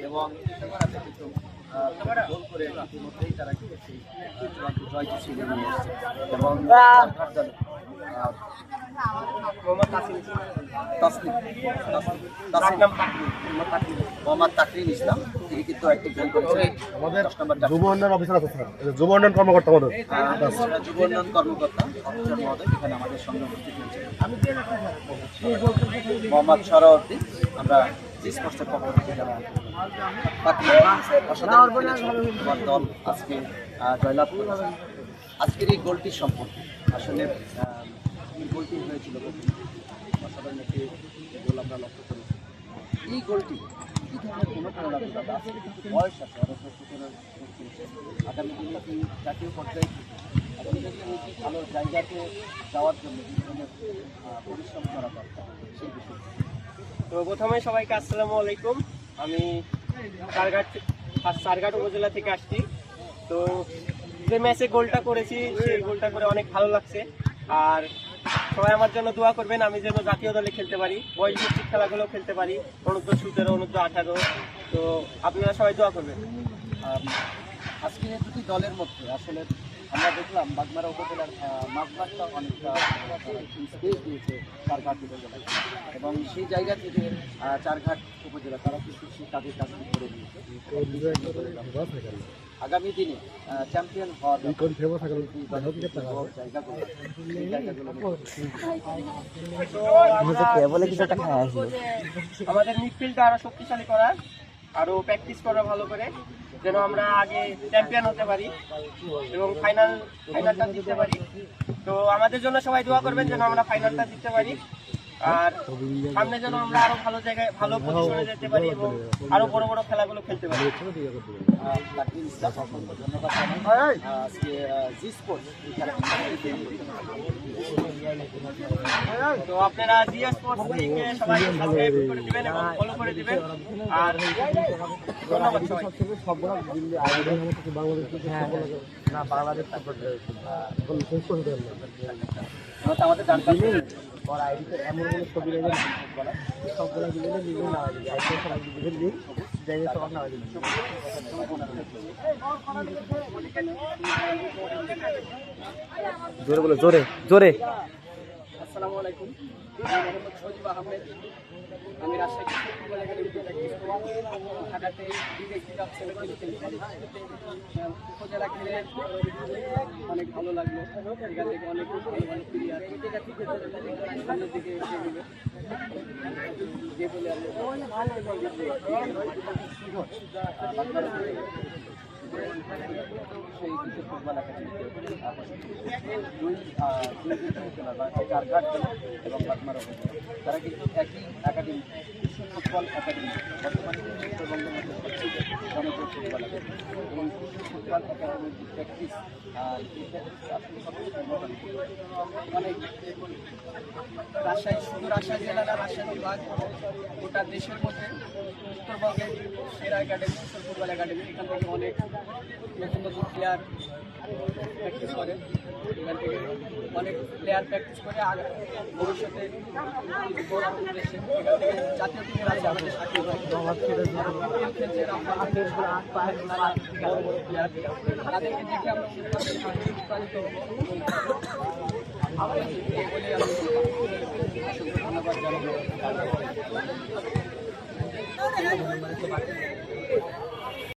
এবং গোল করে ইতিমধ্যেই তারা কিন্তু সেই জয়টি এবং মোহাম্মদ তাকরিম ইসলাম তিনি কিন্তু একটি গোল করেছেন আমাদের দশ নম্বর জার্সি। যুব উন্নয়ন অফিসার আছে স্যার। যুব উন্নয়ন কর্মকর্তা আমাদের। আহ, যুব উন্নয়ন কর্মকর্তা অফিসার মহোদয় এখানে আমাদের সঙ্গে উপস্থিত হয়েছে মোহাম্মদ সরাওয়ার্দী আমরা স্পষ্টের পক্ষ থেকে যারা বাকি অসাধারণ দল আজকে জয়লাভ করেছে। আজকের এই গোলটি সম্পর্কে আসলে গোলটি হয়েছিল। অসাধারণ একটি গোল আমরা লক্ষ্য করেছি। এই গোলটি বয়স কি ভালো জায়গাতে যাওয়ার জন্য পরিশ্রম করা দরকার সেই বিষয়ে। তো প্রথমে সবাইকে আসসালামু আলাইকুম। আমি চারঘাট চারঘাট উপজেলা থেকে আসছি। তো যে ম্যাচে গোলটা করেছি সেই গোলটা করে অনেক ভালো লাগছে। আর সবাই আমার জন্য দোয়া করবেন আমি যেন জাতীয় দলে খেলতে পারি বয়স ভিত্তিক খেলাগুলো খেলতে পারি অনূর্ধ্ব সতেরো অনূর্ধ্ব আঠারো। তো আপনারা সবাই দোয়া করবেন। আম, আজকের দুটি দলের মধ্যে আসলে আমরা দেখলাম বাগমারা উপজেলার আহ, অনেকটা স্পেস দিয়েছে চারঘাট উপজেলায় এবং সেই জায়গা থেকে চারঘাট উপজেলা তারা কিন্তু তাদের কাজটি করে নিয়েছে। আগামী দিনে চ্যাম্পিয়ন হওয়ার আমাদের মিডফিল্ডটা আরও শক্তিশালী করার আরও প্র্যাকটিস করা ভালো করে যেন আমরা আগে চ্যাম্পিয়ন হতে পারি এবং ফাইনাল ফাইনালটা জিততে পারি। তো আমাদের জন্য সবাই দোয়া করবেন যেন আমরা ফাইনালটা জিততে পারি। আর সামনে যেন আমরা আরও ভালো জায়গায় ভালো পজিশনে যেতে পারি এবং আরও বড় বড় খেলাগুলো খেলতে পারি। তো আপনারা স্পোর্টস লিগে সবাই সাবস্ক্রাইব করে দিবেন এবং ফলো করে দিবেন। আর ধন্যবাদ সবাই আমরা আমাদের জোরে বলো জোরে জোরে। আসসালামু আলাইকুম। আমি মোহাম্মদ সজীব আহমেদ। আমি রাজশাহী ফুটবল একাডেমিতে প্র্যাকটিস করি ঢাকাতে খেলি উপজেলা খেলে অনেক ভালো লাগল এখান থেকে অনেক ভালো প্লেয়ার দিকে এগিয়ে নেবে যে বলে সেই কিছু ফুটবল একাডেমি দুই দুই খেলা বা চারঘাট এবং বাগমারা তারা কিন্তু একই একাডেমি ফুটবল একাডেমি বর্তমানে জনপ্রিয় ফুটবল এবং বিশ্ব ফুটবল একাডেমির যে প্র্যাকটিস এই প্র্যাকটিস আসলে সবচেয়ে অনেক রাজশাহী শুধু রাজশাহী জেলা না রাজশাহী বিভাগ গোটা দেশের মধ্যে উত্তরবঙ্গের সেরা একাডেমি উত্তর ফুটবল একাডেমি এখান থেকে অনেক নতুন নতুন প্লেয়ার প্র্যাকটিস করে। এখান থেকে অনেক প্লেয়ার প্র্যাকটিস করে আগে ভবিষ্যতে জাতীয় টিমের আছে আমাদের সাকিব খেলছে आसपास